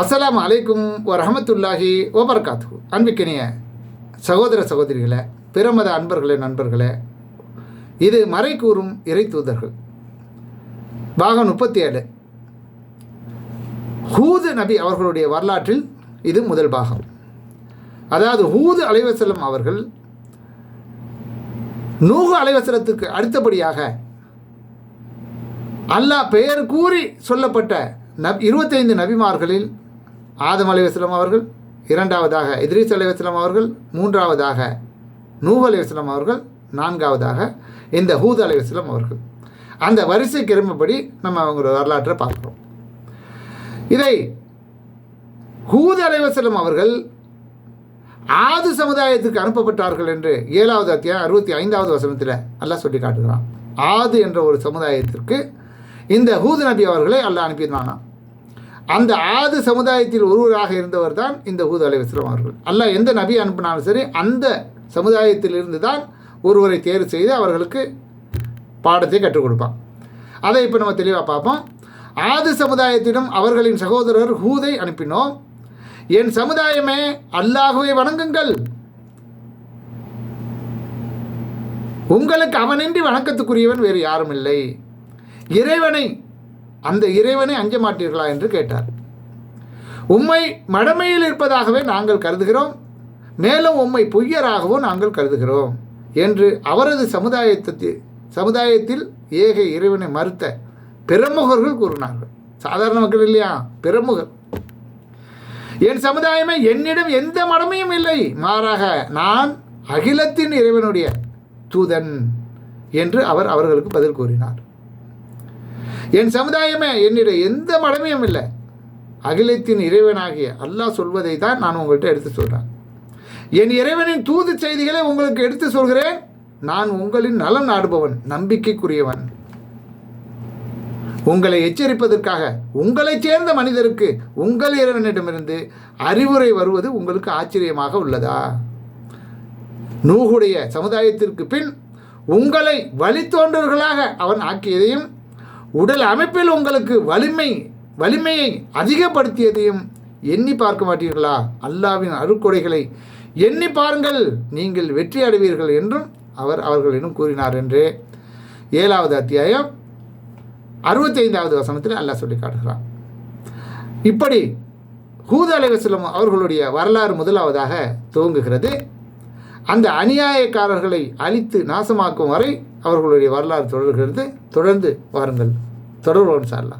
அஸ்லாம் அலைக்கும் வரஹமத்துல்லாஹி ஓபர்காத்து அன்பிக்கினிய சகோதர சகோதரிகளை பிரமத அன்பர்களே நண்பர்களே இது மறை கூறும் இறை தூதர்கள். பாகம் முப்பத்தி ஏழு ஹூது நபி அவர்களுடைய வரலாற்றில் இது முதல் பாகம். அதாவது ஹூது அலைவசலம் அவர்கள் நூகு அலைவசலத்துக்கு அடுத்தபடியாக அல்லாஹ் பெயர் கூறி சொல்லப்பட்ட நப் இருபத்தைந்து நபிமார்களில் ஆதம் அலைவாஸ்லாம் அவர்கள் இரண்டாவதாக இத்ரீஸ் அலைவாஸ்லாம் அவர்கள் மூன்றாவதாக நூஹ் அலைவாஸ்லாம் அவர்கள் நான்காவதாக இந்த ஹூத் அலைவாஸ்லாம் அவர்கள். அந்த வரிசை கிளம்பபடி நம்ம அவங்களோட வரலாற்றை பார்க்குறோம். இதை ஹூத் அலைவாஸ்லாம் அவர்கள் ஆது சமுதாயத்துக்கு அனுப்பப்பட்டார்கள் என்று ஏழாவது அத்தியாயம் அறுபத்தி ஐந்தாவது வசனத்தில் அல்லாஹ் சொல்லி காட்டுகிறான். ஆது என்ற ஒரு சமுதாயத்திற்கு இந்த ஹூது நபி அவர்களை அல்லாஹ் அனுப்பியிருந்தானா அந்த ஆது சமுதாயத்தில் ஒருவராக இருந்தவர் தான் இந்த ஹூது அலைவாஸ்லாம் அவர்கள். அல்லாஹ் எந்த நபி அனுப்பினாலும் சரி அந்த சமுதாயத்திலிருந்து தான் ஒருவரை தேர்வு செய்து அவர்களுக்கு பாடத்தை கற்றுக் கொடுப்பான். அதை இப்போ நம்ம தெளிவாக பார்ப்போம். ஆது சமுதாயத்திடம் அவர்களின் சகோதரர் ஹூதை அனுப்பினோம். என் சமுதாயமே அல்லாஹுவை வணங்குங்கள். உங்களுக்கு அவனின்றி வணக்கத்துக்குரியவன் வேறு யாரும் இல்லை. இறைவனை அந்த இறைவனை அஞ்ச மாட்டீர்களா என்று கேட்டார். உம்மை மடமையில் இருப்பதாகவே நாங்கள் கருதுகிறோம். மேலும் உம்மை பொய்யராகவும் நாங்கள் கருதுகிறோம் என்று அவரது சமுதாயத்தில் சமுதாயத்தில் ஏக இறைவனை மறுத்த பிரமுகர்கள் கூறினார்கள். சாதாரண மக்கள் இல்லையா? பிரமுகர். என் சமுதாயமே என்னிடம் எந்த மடமையும் இல்லை. மாறாக நான் அகிலத்தின் இறைவனுடைய தூதன் என்று அவர் அவர்களுக்கு பதில் கூறினார். என் சமுதாயமே என்னிடம் எந்த மடமையும் இல்லை. அகிலத்தின் இறைவனாகிய அல்லாஹ் சொல்வதை தான் நான் உங்கள்கிட்ட எடுத்து சொல்கிறேன் என் இறைவனின் தூது செய்திகளை உங்களுக்கு எடுத்து சொல்கிறேன். நான் உங்களின் நலம் நாடுபவன் நம்பிக்கைக்குரியவன். உங்களை எச்சரிப்பதற்காக உங்களைச் சேர்ந்த மனிதருக்கு உங்கள் இறைவனிடமிருந்து அறிவுரை வருவது உங்களுக்கு ஆச்சரியமாக உள்ளதா? நூகுடைய சமுதாயத்திற்கு பின் உங்களை வழித்தோன்றர்களாக அவன் ஆக்கியதையும் உடல் அமைப்பில் உங்களுக்கு வலிமை வலிமையை அதிகப்படுத்தியதையும் எண்ணி பார்க்க மாட்டீர்களா? அல்லாவின் அருக்கொடைகளை எண்ணி பாருங்கள். நீங்கள் வெற்றி அடைவீர்கள் என்றும் அவர் அவர்களிடம் கூறினார் என்று. ஏழாவது அத்தியாயம் அறுபத்தைந்தாவது வசனத்தில் அல்லாஹ் சொல்லி காட்டுகிறார் இப்படி ஹூத அலைவசலம் அவர்களுடைய வரலாறு முதலாவதாக துவங்குகிறது. அந்த அநியாயக்காரர்களை அழித்து நாசமாக்கும் வரை அவர்களுடைய வரலாறு தொடர்கிறது. தொடர்ந்து வாருங்கள். तडवून चालला.